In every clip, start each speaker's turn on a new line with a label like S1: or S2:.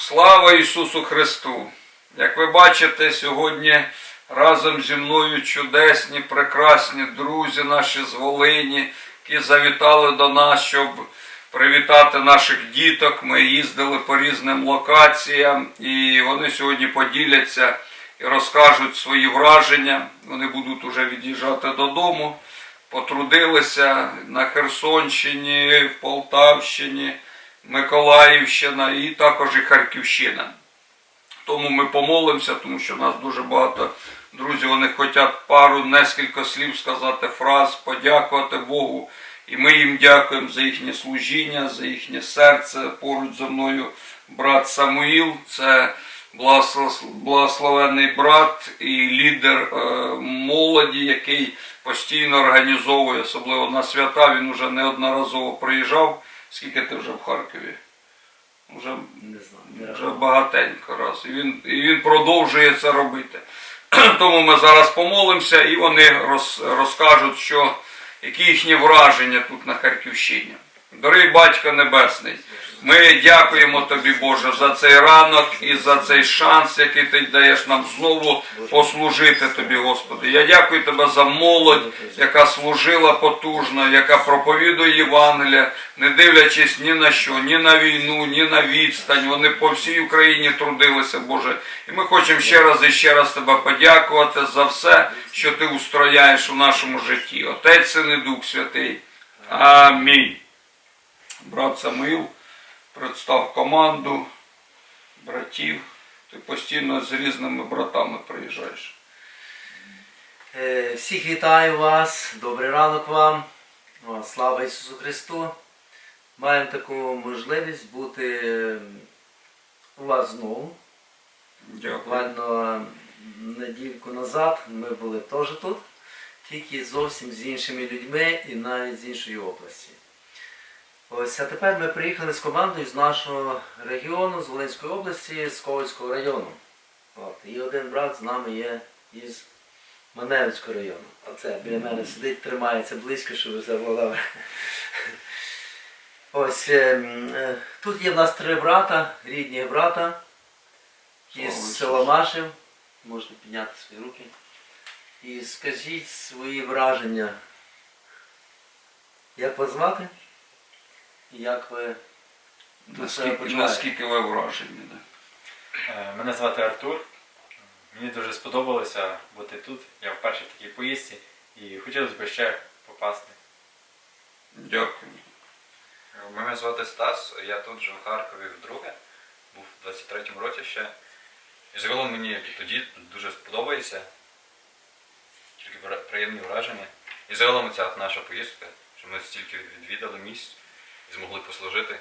S1: Слава Ісусу Христу! Як ви бачите, сьогодні разом зі мною чудесні, прекрасні друзі наші з Волині, які завітали до нас, щоб привітати наших діток. Ми їздили по різним локаціям, і вони сьогодні поділяться і розкажуть свої враження. Вони будуть уже від'їжджати додому. Потрудилися на Херсонщині, в Полтавщині, Миколаївщина і також і Харківщина. Тому ми помолимося, тому що нас дуже багато друзів, вони хочуть пару, нескільки слів сказати, фраз, подякувати Богу. І ми їм дякуємо за їхнє служіння, за їхнє серце. Поруч зі мною брат Самуїл, це благослов- благословенний брат і лідер е, молоді, який постійно організовує, особливо на свята. Він вже неодноразово приїжджав. Скільки ти вже в Харкові? Вже
S2: Не знаю.
S1: вже багатенько раз. І він, і він продовжує це робити. Тому ми зараз помолимося і вони роз, розкажуть, що, які їхні враження тут на Харківщині. Дорогий Батько Небесний, ми дякуємо тобі, Боже, за цей ранок і за цей шанс, який ти даєш нам знову послужити тобі, Господи. Я дякую тебе за молодь, яка служила потужно, яка проповідує Євангелія, не дивлячись ні на що, ні на війну, ні на відстань. Вони по всій Україні трудилися, Боже. І ми хочемо ще раз і ще раз тебе подякувати за все, що ти устрояєш у нашому житті. Отець Син і Дух Святий. Амінь. Брат Самуїл представ команду братів. Ти постійно з різними братами приїжджаєш.
S2: Е, Всіх вітаю вас, добрий ранок вам. Слава Ісусу Христу. Маємо таку можливість бути у вас знову.
S1: Дякую.
S2: Буквально недільку назад ми були теж тут, тільки зовсім з іншими людьми і навіть з іншої області. Ось, а тепер ми приїхали з командою з нашого регіону, з Волинської області, з Ковальського району. От, і один брат з нами є із Маневицького району. Оце біля мене сидить, тримається близько, щоб ви заволали. Ось ем, е, тут є в нас три брата, рідні брата із села Машев. Можете підняти свої руки. І скажіть свої враження. Як вас звати? І як ви себе
S1: Наскільки, наскільки ви вражені? Да?
S3: Е, Мене звати Артур. Мені дуже сподобалося бути тут. Я вперше в такій поїздці і хотілося б ще попасти.
S1: Дякую.
S4: Мене звати Стас, я тут живу в Харкові вдруге, був в 23-му році ще. І загалом мені тоді дуже сподобається. Тільки приємні враження. І загалом ця наша поїздка, що ми стільки відвідали місць і змогли послужити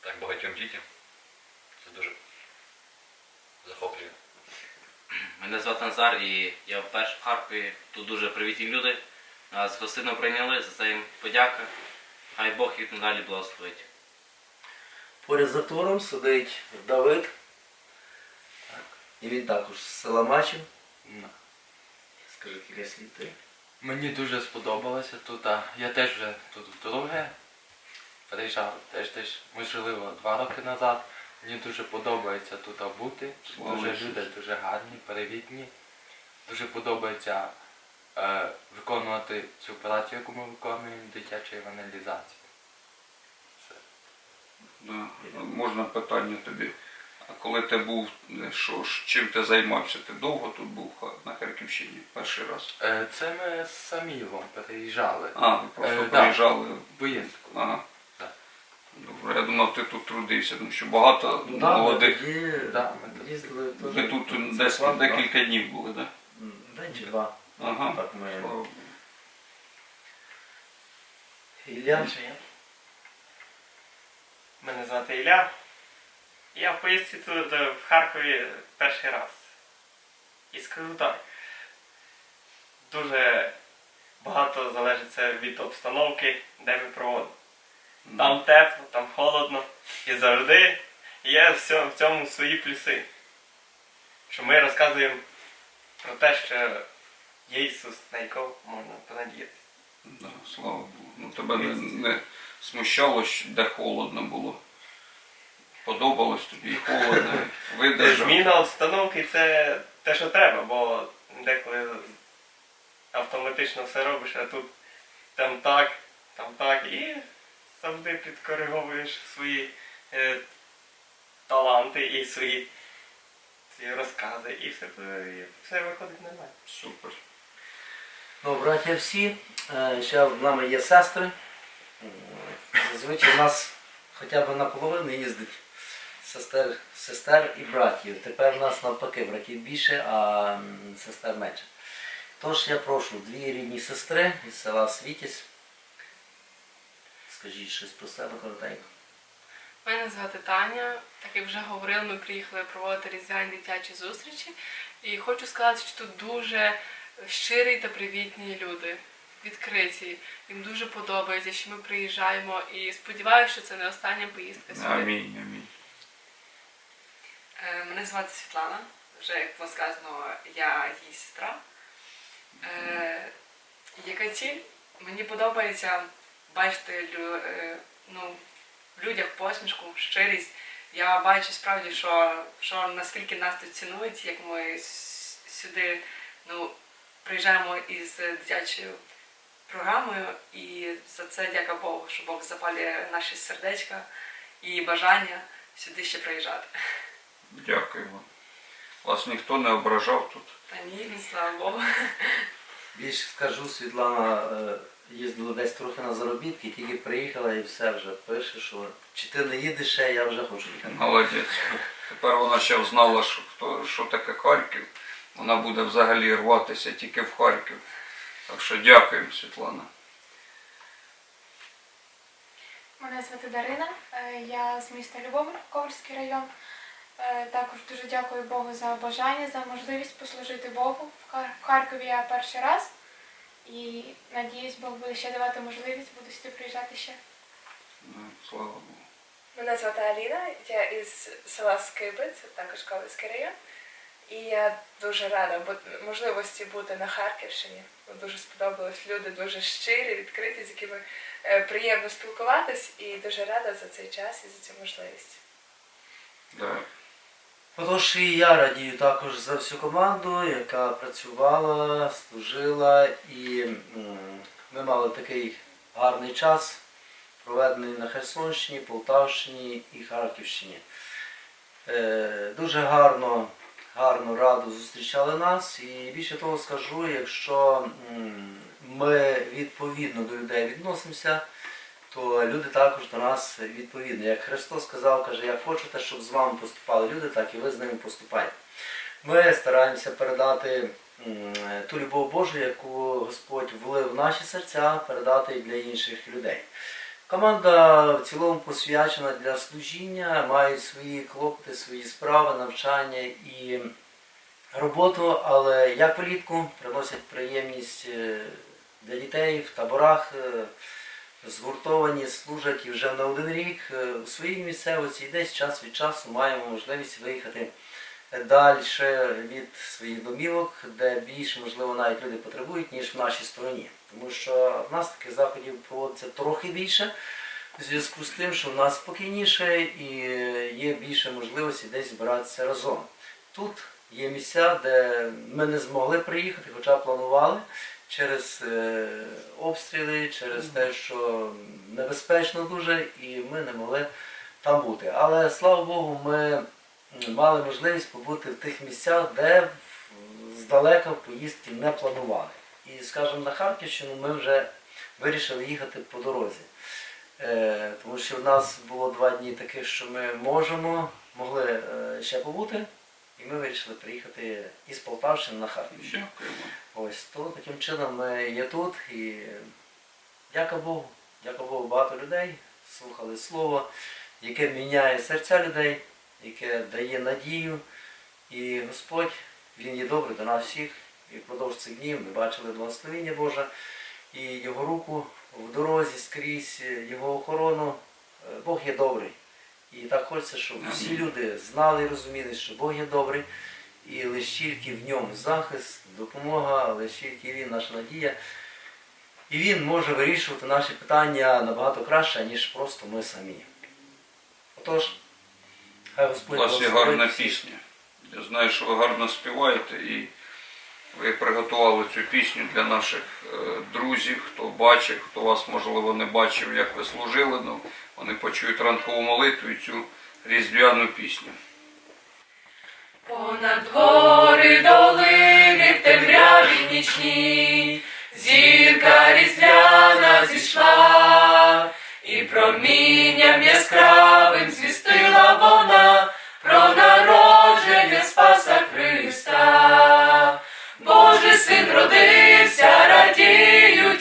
S4: так багатьом дітям. Це дуже захоплює.
S5: Мене звати Назар і я вперше в Харкові. Тут дуже привітні люди. Нас гостинно прийняли, за це їм подяка. Хай Бог їх надалі благословить.
S2: Поряд з Артуром сидить Давид. Так. І він також з села Мачів. Скажи кілька слів ти.
S6: Мені дуже сподобалося тут. а Я теж вже тут вдруге приїжджав теж десь, можливо, два роки назад. Мені дуже подобається тут бути.
S1: Слава
S6: дуже люди дуже гарні, привітні. Дуже подобається е, виконувати цю працю, яку ми виконуємо, дитяча евангелізація.
S1: Да. Можна питання тобі. А коли ти був, е, що чим ти займався? Ти довго тут був на Харківщині перший раз?
S6: Е, це ми з Самілом переїжджали.
S1: А, ви просто
S6: Е, да. Поїздку.
S1: Ага. Добре, я думав, ти тут трудився, тому що багато
S2: да, ми
S1: молодих.
S2: тоді
S6: Да, ми
S2: їздили теж.
S1: Ви тут десь декілька днів були, так?
S2: М, День чи два.
S1: Ага.
S2: Так ми.
S1: Слава Богу.
S2: Ілля.
S7: Мене звати Ілля. Я в поїздці тут е, в Харкові перший раз. І скажу так. Дуже багато залежить це від обстановки, де ми проводимо. Там тепло, там холодно. І завжди є в цьому, свої плюси. Що ми розказуємо про те, що є Ісус, на якого можна понадіятися.
S1: Да, слава Богу. Ну тебе не, не смущало, що де холодно було. Подобалось тобі холодно, видержав.
S7: Зміна обстановки це те, що треба, бо деколи автоматично все робиш, а тут там так, там так, і завжди підкориговуєш свої е, таланти і свої, свої розкази, і все, і все виходить нормально.
S1: Супер.
S2: Ну, браття всі, е, ще в нами є сестри. Зазвичай у нас хоча б наполовину їздить сестер, сестер і братів. Тепер у нас навпаки братів більше, а сестер менше. Тож я прошу дві рідні сестри із села Світязь. Скажіть щось про себе коротенько.
S8: Мене звати Таня. Так як вже говорили, ми приїхали проводити різдвяні дитячі зустрічі. І хочу сказати, що тут дуже щирі та привітні люди, відкриті. Їм дуже подобається, що ми приїжджаємо. І сподіваюся, що це не остання поїздка сюди.
S1: Амінь, амінь.
S9: Е, Мене звати Світлана. Вже як було сказано, я її сестра. Е, яка ціль? Мені подобається бачити лю, е, ну, в людях посмішку, щирість. Я бачу справді, що, що наскільки нас тут цінують, як ми сюди ну, приїжджаємо із дитячою програмою, і за це дяка Богу, що Бог запалює наші сердечка і бажання сюди ще приїжджати.
S1: Дякую вам. Вас ніхто не ображав тут.
S9: Та ні, слава Богу.
S2: Більше скажу, Світлана трохи на заробітки, тільки приїхала і все вже пише, що чи ти не їдеш ще, я вже хочу їхати.
S1: Молодець. Тепер вона ще знала, що, хто, що таке Харків. Вона буде взагалі рватися тільки в Харків. Так що дякуємо, Світлана.
S10: Мене звати Дарина, е, я з міста Любомир, Ковальський район. Е, Також дуже дякую Богу за бажання, за можливість послужити Богу. В Харкові я перший раз і надіюсь, Бог буде ще давати можливість, буду сюди приїжджати ще.
S1: Ну, Слава Богу.
S11: Мене звати Аліна, я із села Скиби, це також Ковальський район. І я дуже рада можливості бути на Харківщині. Дуже сподобалось люди дуже щирі, відкриті, з якими е, приємно спілкуватись, і дуже рада за цей час і за цю можливість.
S1: Да.
S2: Отож і я радію також за всю команду, яка працювала, служила, і ми мали такий гарний час, проведений на Херсонщині, Полтавщині і Харківщині. Е, Дуже гарно, гарно радо зустрічали нас. І більше того скажу, якщо ми відповідно до людей відносимося, то люди також до нас відповідно. Як Христос сказав, каже, як хочете, щоб з вами поступали люди, так і ви з ними поступайте. Ми стараємося передати ту любов Божу, яку Господь влив в наші серця, передати і для інших людей. Команда в цілому посвячена для служіння, мають свої клопоти, свої справи, навчання і роботу, але як влітку приносять приємність е, для дітей в таборах. Згуртовані, служать і вже не один рік е, у своїй місцевості і десь час від часу маємо можливість виїхати далі від своїх домівок, де більше, можливо, навіть люди потребують, ніж в нашій стороні. Тому що в нас таких заходів проводиться трохи більше, в зв'язку з тим, що в нас спокійніше і є більше можливості десь збиратися разом. Тут є місця, де ми не змогли приїхати, хоча планували через е, обстріли, через те, що небезпечно дуже, і ми не могли там бути. Але слава Богу, ми мали можливість побути в тих місцях, де здалека поїздки не планували. І, скажімо, на Харківщину ми вже вирішили їхати по дорозі. Е, тому що в нас було два дні таких, що ми можемо, могли е, ще побути, і ми вирішили приїхати із Полтавщини на Харківщину. Ось то таким чином ми є тут і дяка Богу, дяка Богу, багато людей слухали слово, яке міняє серця людей, яке дає надію. І Господь, Він є добрий до нас всіх. І впродовж цих днів ми бачили благословення Боже і Його руку в дорозі скрізь, Його охорону. Е, Бог є добрий. І так хочеться, щоб всі люди знали і розуміли, що Бог є добрий. І лише тільки в ньому захист, допомога, лише тільки він наша надія. І він може вирішувати наші питання набагато краще, ніж просто ми самі. Отож, Хай Господь.
S1: У вас є гарна пісня. Я знаю, що ви гарно співаєте і ви приготували цю пісню для наших е, друзів, хто бачив, хто вас, можливо, не бачив, як ви служили, ну, вони почують ранкову молитву і цю різдвяну пісню.
S8: Понад гори долини в темряві нічній, зірка різдвяна зійшла, і промінням яскравим звістила вона про народження Спаса Христа. Божий син родився, радіють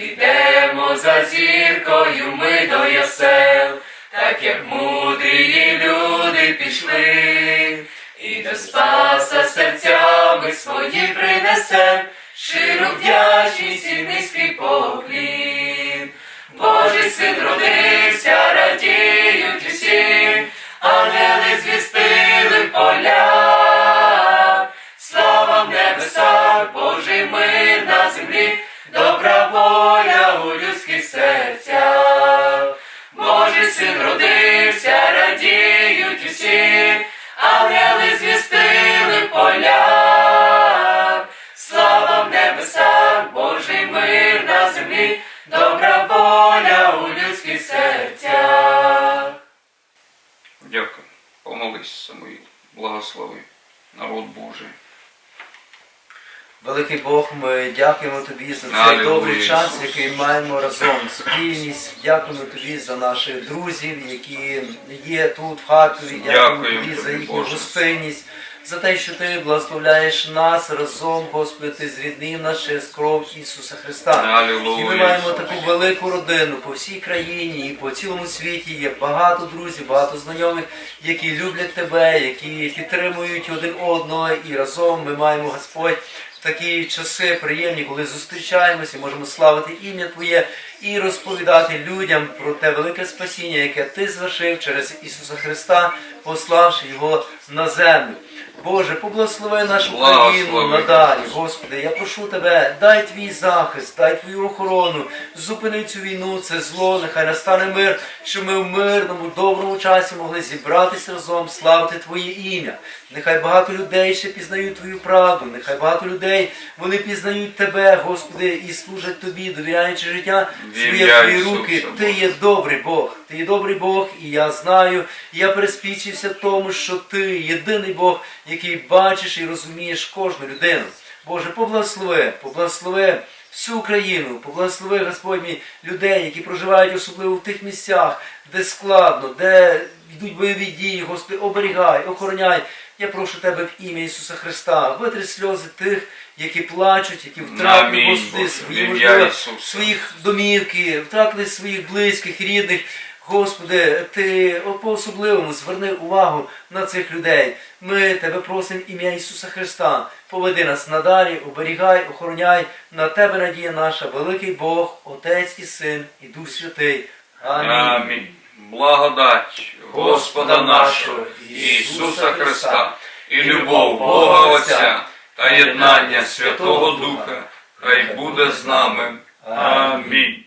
S8: підемо за зіркою ми до ясел, так як мудрі люди пішли, і до Спаса серцями свої принесем, щиру вдячність і низький поклін. Божий син родився, радіють усі, ангели звістили поля. Слава в небесах, Божий мир
S1: Помолись, Самуїл. Благослови народ Божий.
S2: Великий Бог, ми дякуємо тобі за цей
S1: Алілуя,
S2: добрий час,
S1: Ісус.
S2: який маємо разом. Спільність. Дякуємо тобі за наших друзів, які є тут, в Харкові. Дякуємо
S1: Дякуємо
S2: тобі за їхню
S1: Боже.
S2: гостинність, за те, що ти благословляєш нас разом, Господи, ти зріднив нас через кров Ісуса Христа. І ми маємо таку велику родину по всій країні і по цілому світі. Є багато друзів, багато знайомих, які люблять тебе, які підтримують один одного, і разом ми маємо Господь. Такі часи приємні, коли зустрічаємося, можемо славити ім'я Твоє і розповідати людям про те велике спасіння, яке Ти звершив через Ісуса Христа, пославши Його на землю. Боже, поблагослови нашу країну надалі. Господи, я прошу тебе, дай твій захист, дай твою охорону, зупини цю війну, це зло, нехай настане мир, щоб ми в мирному, доброму часі могли зібратися разом, славити Твоє ім'я. Нехай багато людей ще пізнають Твою правду, нехай багато людей вони пізнають Тебе, Господи, і служать Тобі, довіряючи життя своє Твої руки. Ти є добрий Бог, ти є добрий Бог, і я знаю, і я переспічився в тому, що ти єдиний Бог, який бачиш і розумієш кожну людину. Боже, поблагослови, поблагослови всю Україну, поблагослови, Господь мій, людей, які проживають особливо в тих місцях, де складно, де йдуть бойові дії, Господи, оберігай, охороняй. Я прошу Тебе в ім'я Ісуса Христа, витри сльози тих, які плачуть, які втратили, Господи, свої можливо, своїх домівки, втратили своїх близьких, рідних. Господи, ти по-особливому зверни увагу на цих людей. Ми тебе просимо ім'я Ісуса Христа. Поведи нас надалі, оберігай, охороняй. На тебе надія наша, великий Бог, Отець і Син, і Дух Святий. Амінь.
S1: Амінь. Благодать Господа нашого Ісуса Христа і любов Бога Отця та єднання Святого Духа хай буде з нами. Амінь.